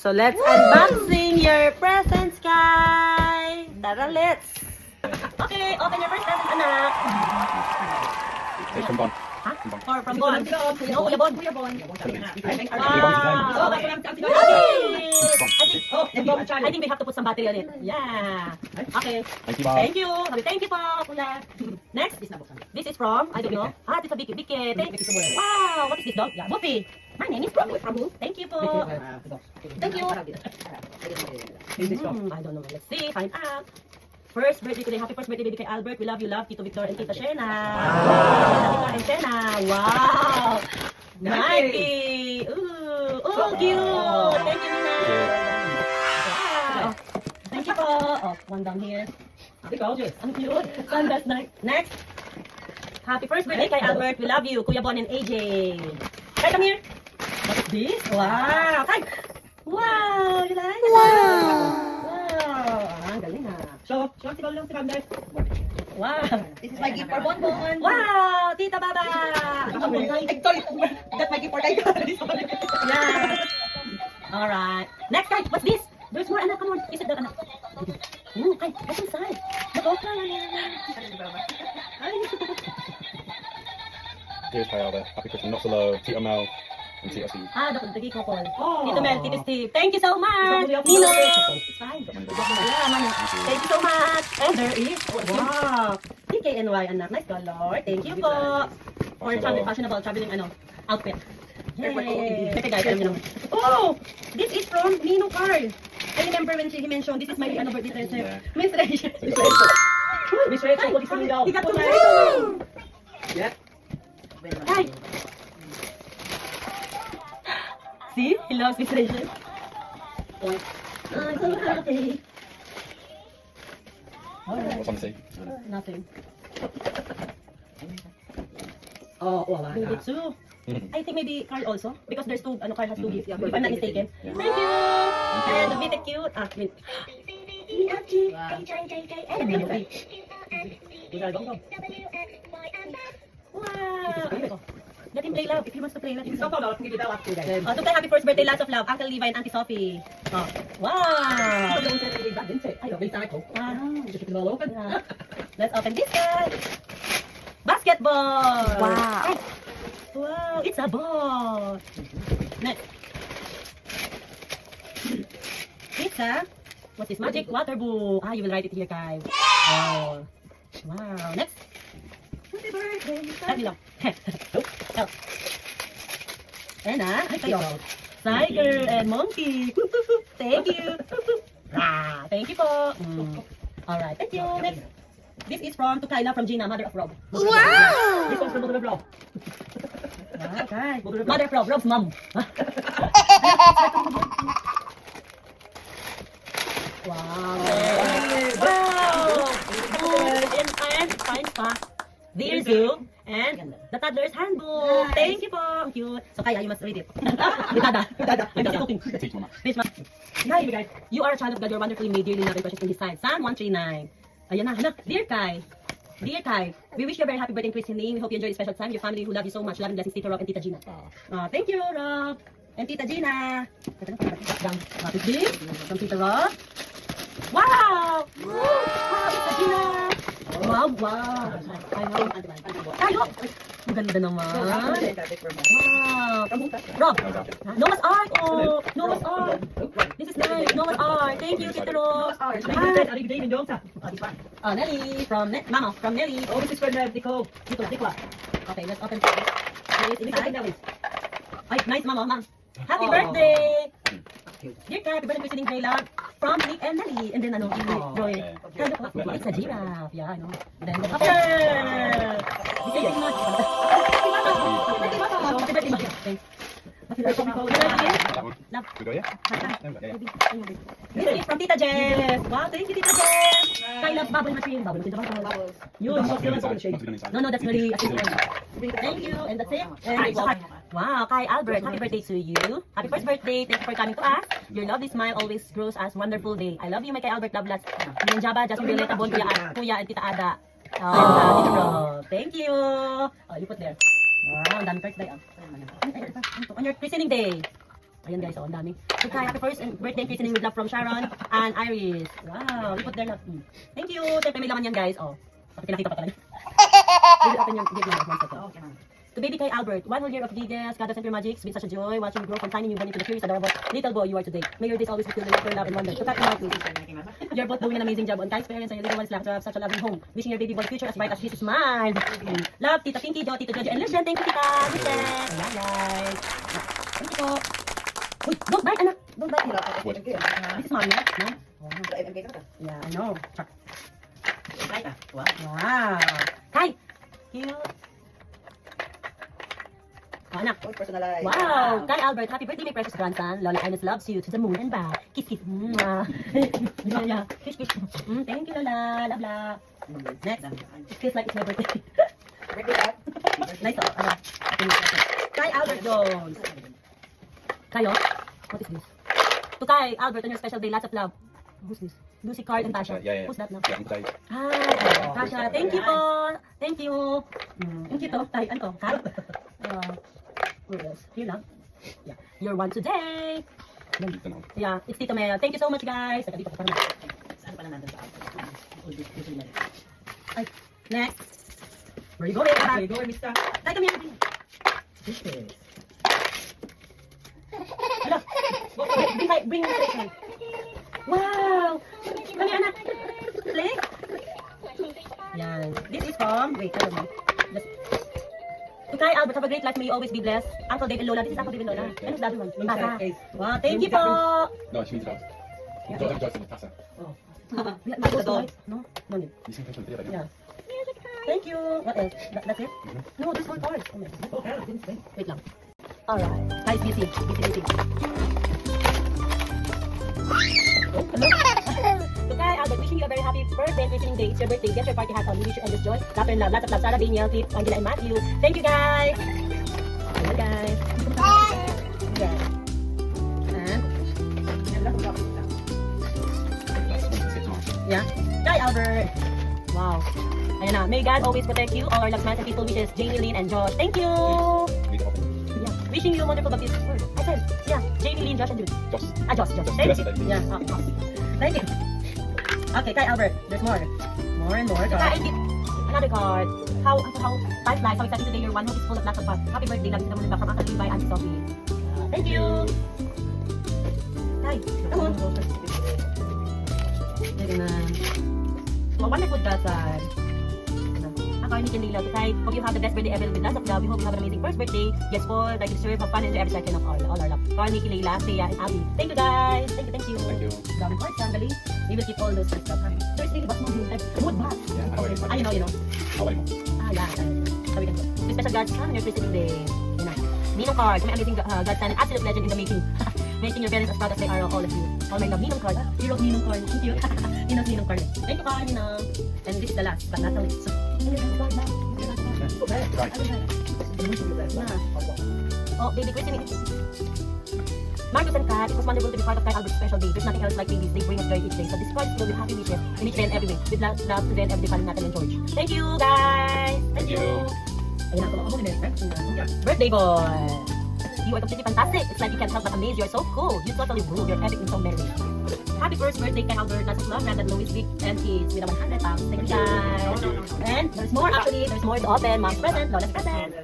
So let's unboxing your presents, Kai. Tara, let's. Okay, open your first present, anak. It's from Bon. Huh? From Bon. Or from Bon. No, Kuya Bon. Kuya Bon. Wow. I think, I think we have to put some battery on it. Yeah. Okay. Thank you. Thank you. Sabi, thank you po, kuya. Next. This is from, I don't know. Ah, this is a. Biki. Thank Wow. What is this dog? Yeah, Buffy. My name is from who? Thank you po. Thank you. Hmm, I don't know. Let's see. Find out. First birthday today. Happy first birthday, baby kay Albert. We love you, love Tito Victor and Tita Shena. Tita and Shena. Wow. Nike. Ooh. Oh, cute. Thank you, Nina. Wow. Thank you po. Oh, one down here. Ang cute. Sandals night. Next. Happy first birthday kay Albert. We love you. Kuya Bon and AJ. Kai, come here. What is this? Wow. Kai. Wow. You like? Wow. Wow. Ah, ang galing ha. So, so, si lang si Candace. Wow. This is my gift for Bonbon. Wow. Tita Baba. Sorry, that's my gift for Kai. Yeah. All right. Next, guys. What's this? There's more, anak. Come on. Is it that, anak? Ooh, Kai. What's inside? Look, oh. Ay. Kai Alba. Happy Christmas. Not so low. Ah, the Kiko call. Oh. Tito Mel, Tito Steve. Thank you so much. Nino. Thank you so much. And there is, wow. PKNY, anak. Nice color. Thank you po. For travel, fashionable traveling, ano, outfit. Yay. Teka guys, alam niyo naman. Oh! This is from Nino Carl. I remember when she mentioned, this is my ano, birthday. Yeah. Miss Rachel. Miss Rachel, what is got to Yeah. Hi. See? He loves Miss Rachel. I'm so happy. What's on the seat? Nothing. Oh, wala Baby na. too. I think maybe Carl also because there's two ano Carl has two gifts if I'm not mistaken. Yeah. Thank you. And the bit cute. Ah, wait. And the bit. Wala daw daw. Wow. Let him play love. If he wants to play, let him So, play. guys. Oh, today happy first birthday, lots of love, Uncle Levi and Auntie Sophie. Oh, wow. Wow. Yeah. Let's open this guy. Basketball. Wow. Wow, it's a ball. Next. It's a, what's this? Magic water book. Ah, you will write it here, Kai. Oh. Wow. Next. Birthday. Oh. And ah, ay kayo. Tiger and monkey. Thank you. Ah, thank you po. Mm. Alright, thank you. Next. This is from to Kyla from Gina, mother of Rob. Wow! This one's from Mother Blow. Okay. Mother of Rob, Rob's mom. wow. Wow. Good and and fine fast. Dear Zoo and the toddler's handbook. Thank you po. Ang cute. So kaya you must read it. Dada. Dada. I'm just cooking. Teach Mama. Bitch, ma. Hi, guys. You are a child of God. You're wonderfully made, dearly loved, and precious in His sight. Psalm 139. Ayan na, anak. Dear Kai. Dear Kai, we wish you a very happy birthday and christening. We hope you enjoy this special time. Your family who love you so much. Love and blessings, Tita Rob and Tita Gina. Uh, thank you, Rob. And Tita Gina. Down. From Tita Rob. Wow! Wow, Tita Gina. Wow, wow. Ay, wow. Ay, look. Ang ganda naman. Wow. Rob, Noah's Ark. Oh, Noah's Ark. This is nice. Noah's Ark. Thank you, Tita Rob. Ah. Ah. Oh, Nelly from ne Mama from Nelly. Oh, this is from uh, Nico. Nico, Nicola. Okay, let's open this. Ay, nice, Mama. Happy Oh. birthday! Dear Kai, happy birthday Jay Love from Nick and Nelly. And then, ano, Oh, drawing. okay. Kind of, oh, it's a giraffe. Yeah, know. Then, the? Tata. Yeah, yeah. This is from Tita Jess. Wow, thank you, Tita Jess. Kai loves bubble machine. Bubble machine. Bubble. Yun. Inside? No, no, that's very. Thank you, and that's it. And wow, Kai Albert, happy birthday to you. Happy first birthday. Thank you for coming to us. Your lovely smile always grows us wonderful day. I love you, my Kai Albert. Love lots. Yung Jaba, Jasmine Violeta, Bon, Kuya, Kuya, and Tita Ada. Oh, Tita. Thank you. Oh, you put there. Wow, ang dami cards ay, ito. On your christening day. Ayan guys, oh, ang dami. So, kaya happy first and birthday christening with love from Sharon and Iris. Wow, we put their love. Mm. Thank you. Siyempre may laman yan guys. Oh, kapag pinakita pa talaga. Give natin yung give na. Okay, ma'am. To baby kay Albert, one whole year of giggles, God of Center Magics, been such a joy watching you grow from tiny newborn into the curious, adorable little boy you are today. May your days always be filled with laughter, love, and wonder. Thank you, ma'am. You're both doing an amazing job on kind parents and your little ones love to have such a loving home. Wishing your baby boy future as bright as his smile. Love, Tita Pinky, Jo, Tito Jojo, and Lucien. Thank you, Tita. Lucien. Ayan, guys. Thank you po. Uy, don't bite, anak. Don't bite. Ah, This is mommy, no? Yeah, I know. Right, ah. Wow. Wow. Kai. Cute. Personalized. Wow! Kai Albert, happy birthday, my precious grandson. Lola Ines loves you to the moon and back. Kiss, kiss. Mwah. yeah, yeah. Kiss, kiss. Mm, thank you, Lola. Love, love. Next. It feels like it's my birthday. Birthday cat. nice, oh. Ano? Kai Albert Jones. Kayo? What is this? To Kai Albert on your special day, lots of love. Who's this? Lucy Card and Tasha. Yeah, yeah. Who's that now? Yeah, inside. Hi, Tasha. Thank you po. Thank you. Mm, thank you to. Tay, ano to? Kai? Uh, else? Here lang. Yeah. You're one today. Dito na. Yeah, it's Tito Mel. Thank you so much, guys. Teka, dito pa naman. Saan pa na nandun sa. Ay, next. Where you going? Okay, Tay, go, mister. Tay, come here. This is. Hala. Bring, bring, bring the station. Great life. May you always be blessed. Uncle David Lola. This is Uncle David Lola. Ano is the other one? Case. Wow, thank you po. No, she needs to Joyce, Joyce, Joyce, Tasa. Oh. Nagos to, No? No need. You seem to be Yeah. Thank you. What else? That, that's it? Mhm. No, this one cards. Oh my God. Wait lang. Alright. Guys, busy. Busy, busy. Very happy birthday and christening day. It's your birthday. Get your party hat on. We wish you endless joy, laughter and love. Lots of love. Sarah, Daniel, Tip, Angela, and Matthew. Thank you, guys. Ayan, guys. Yeah. Yeah. Kai Albert. Wow. Ayan na. May God always protect you. All our loves, and people wishes. Jamie, Lynn, and Josh. Thank you. Yeah. Wishing you a wonderful baptism. I said, yeah. Jamie, Lynn, Josh, and Jude. Josh. Ah, Josh, Josh. Thank you. Yeah, ah, ah. Thank you. Okay, kay Albert, there's more. More and more. I another card. How, how, time flies. How exciting today. Your one hope is full of lots of fun. Happy birthday. Love you to the moon from Uncle Levi and Sophie. Uh, thank you. Hi. Come on. Very nice. So, wonderful godson. Nikin Lila to Kai. Hope you have the best birthday ever with lots of love. We hope you have an amazing first birthday. Yes po, like you deserve, have fun, and every second of all, all our love. Nikki Leila, Thea, and Abby. Thank you guys. Thank you, thank you. Thank you. Dami cards, ang galing. We will keep all those cards. ha? There's really what's more good. Wood ba? Yeah, are you? Ah, know, you know. Are you? Ah, yeah. Can go. With special guards on your christening day. Yun na. Ninong card. May amazing uh, God stand. Absolute legend in the making. Making your parents as proud as they are, all of you. All my love. Ninong card. You wrote Ninong card. Thank you. Ninong Ninong card. Thank you, card, Ninong. And this is the last, but not the least. So, Oh, baby christening. Marcus and Kat, it was wonderful to be part of Kai Albert's special day. There's nothing else like babies. They bring us joy each day. So this card is filled with happy wishes in each and every way. With love, love to them, every day, Natalie and George. Thank you, guys! Thank, Thank you! you. Ayun ako, ako din Birthday boy! You are completely fantastic. It's like you can't help but amaze. You're so cool. You totally rule. You're epic in so many ways. Happy first birthday, Kai Albert. Lots of love, Brandon Louis, Vic, and kids with a 100 pounds. Thank you, guys. And there's more actually. There's more to open. Mom's present, Lola's present.